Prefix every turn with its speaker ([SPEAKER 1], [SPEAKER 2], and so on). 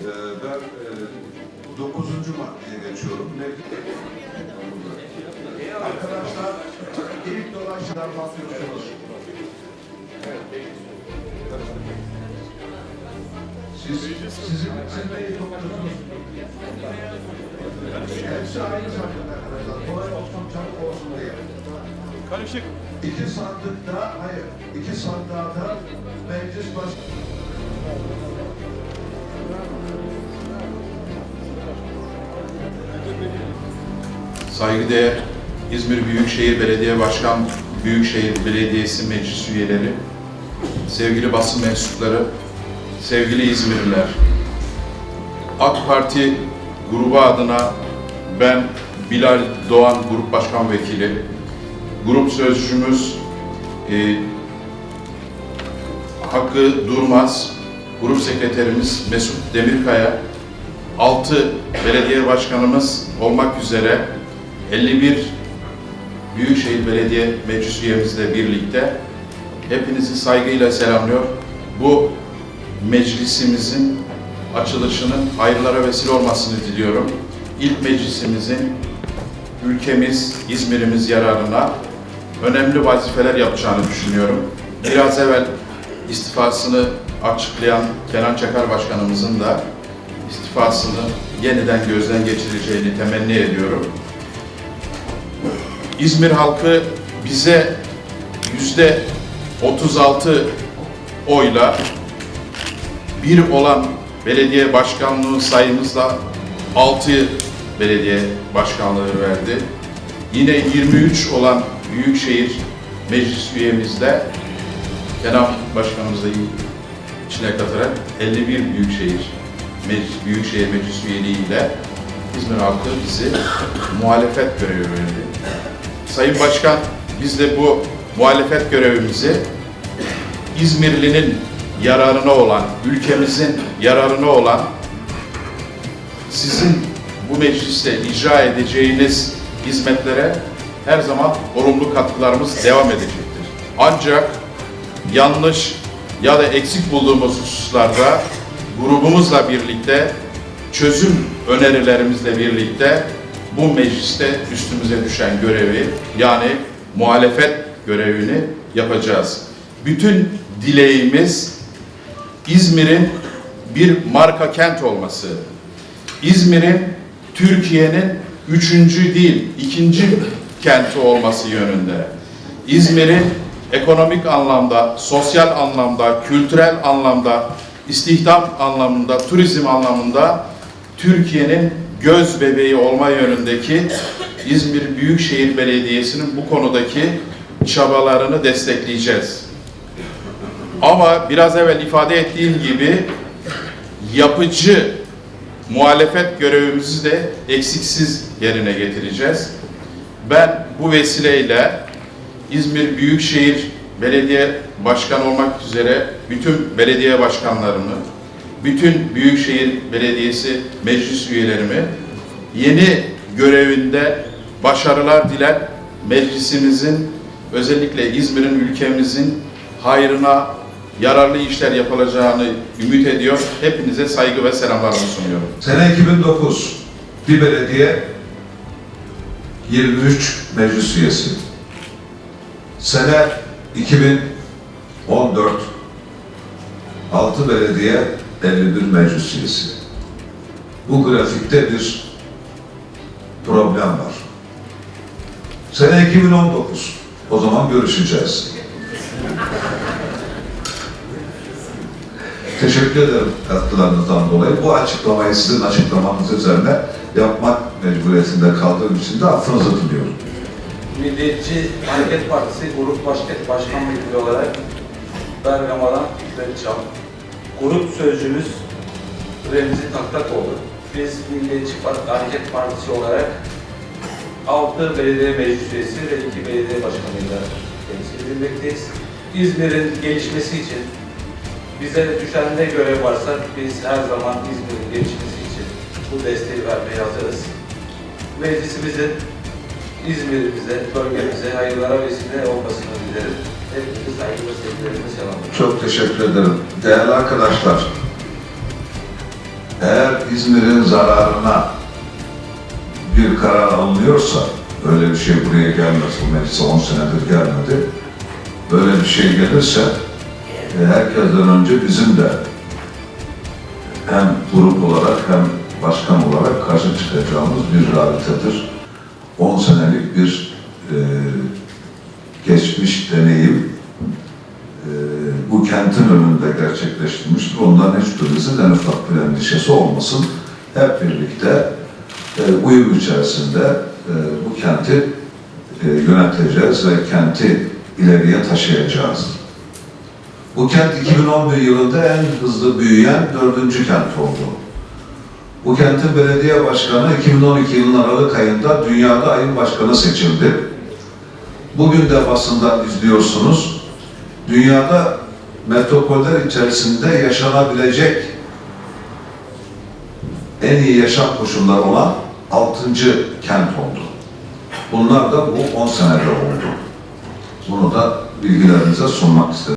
[SPEAKER 1] Ee, ben e, 9. maddeye geçiyorum. Ne? Arkadaşlar gelip dolaşlar bahsediyorsunuz. Siz, sizin için de iyi topluyorsunuz. Hepsi aynı sandık arkadaşlar. Kolay olsun, çabuk olsun diye.
[SPEAKER 2] Karışık.
[SPEAKER 1] İki sandıkta, hayır, iki sandığa da meclis başkanı.
[SPEAKER 3] Saygıdeğer İzmir Büyükşehir Belediye Başkan Büyükşehir Belediyesi Meclis üyeleri, sevgili basın mensupları, sevgili İzmirliler. AK Parti grubu adına ben Bilal Doğan Grup Başkan Vekili, grup sözcümüz e, Hakkı Durmaz, grup sekreterimiz Mesut Demirkaya, 6 belediye başkanımız olmak üzere 51 Büyükşehir Belediye Meclis üyemizle birlikte hepinizi saygıyla selamlıyor. Bu meclisimizin açılışının hayırlara vesile olmasını diliyorum. İlk meclisimizin ülkemiz, İzmir'imiz yararına önemli vazifeler yapacağını düşünüyorum. Biraz evvel istifasını açıklayan Kenan Çakar Başkanımızın da istifasını yeniden gözden geçireceğini temenni ediyorum. İzmir halkı bize yüzde 36 oyla bir olan belediye başkanlığı sayımızla 6 belediye başkanlığı verdi. Yine 23 olan Büyükşehir Meclis üyemizde Kenan Başkanımız da içine katarak 51 Büyükşehir Meclis, Büyükşehir Meclis üyeliğiyle İzmir halkı bizi muhalefet görevi verdi. Sayın Başkan, biz de bu muhalefet görevimizi İzmirlinin yararına olan, ülkemizin yararına olan sizin bu mecliste icra edeceğiniz hizmetlere her zaman olumlu katkılarımız devam edecektir. Ancak yanlış ya da eksik bulduğumuz hususlarda grubumuzla birlikte çözüm önerilerimizle birlikte bu mecliste üstümüze düşen görevi yani muhalefet görevini yapacağız. Bütün dileğimiz İzmir'in bir marka kent olması. İzmir'in Türkiye'nin üçüncü değil, ikinci kenti olması yönünde. İzmir'in ekonomik anlamda, sosyal anlamda, kültürel anlamda, istihdam anlamında, turizm anlamında Türkiye'nin göz bebeği olma yönündeki İzmir Büyükşehir Belediyesi'nin bu konudaki çabalarını destekleyeceğiz. Ama biraz evvel ifade ettiğim gibi yapıcı muhalefet görevimizi de eksiksiz yerine getireceğiz. Ben bu vesileyle İzmir Büyükşehir Belediye Başkanı olmak üzere bütün belediye başkanlarını, bütün Büyükşehir Belediyesi meclis üyelerimi yeni görevinde başarılar diler. Meclisimizin özellikle İzmir'in ülkemizin hayrına yararlı işler yapılacağını ümit ediyor. Hepinize saygı ve selamlarımı sunuyorum.
[SPEAKER 1] Sene 2009 bir belediye 23 meclis üyesi. Sene 2014 6 belediye 51 meclis üyesi. Bu grafikte bir problem var. Sene 2019. O zaman görüşeceğiz. Teşekkür ederim katkılarınızdan dolayı. Bu açıklamayı sizin açıklamanız üzerine yapmak mecburiyetinde kaldığım için de affınızı diliyorum.
[SPEAKER 4] Milliyetçi Hareket Partisi Grup Başkan, Başkan Vekili olarak Bergama'dan Fikret Çam. Grup sözcümüz Remzi Taktakoğlu. Biz Milliyetçi Hareket Partisi olarak 6 belediye meclis üyesi ve 2 belediye başkanıyla temsil edilmekteyiz. İzmir'in gelişmesi için bize düşen ne görev varsa biz her zaman İzmir'in gelişmesi için bu desteği vermeye hazırız. Meclisimizin İzmir'imize, bölgemize hayırlara vesile olmasını dilerim.
[SPEAKER 1] Çok teşekkür ederim. Değerli arkadaşlar, eğer İzmir'in zararına bir karar alınıyorsa, böyle bir şey buraya gelmez, bu meclise 10 senedir gelmedi. Böyle bir şey gelirse, e, herkesten önce bizim de hem grup olarak hem başkan olarak karşı çıkacağımız bir rabitedir. 10 senelik bir e, geçmiş deneyim e, bu kentin önünde gerçekleştirilmiştir. Ondan hiçbirimizin en ufak bir endişesi olmasın. Hep birlikte e, uyum içerisinde e, bu kenti e, yöneteceğiz ve kenti ileriye taşıyacağız. Bu kent 2011 yılında en hızlı büyüyen dördüncü kent oldu. Bu kentin belediye başkanı 2012 yılının Aralık ayında dünyada ayın başkanı seçildi. Bugün de basından izliyorsunuz. Dünyada metropoller içerisinde yaşanabilecek en iyi yaşam koşulları olan 6. kent oldu. Bunlar da bu 10 senede oldu. Bunu da bilgilerinize sunmak istedim.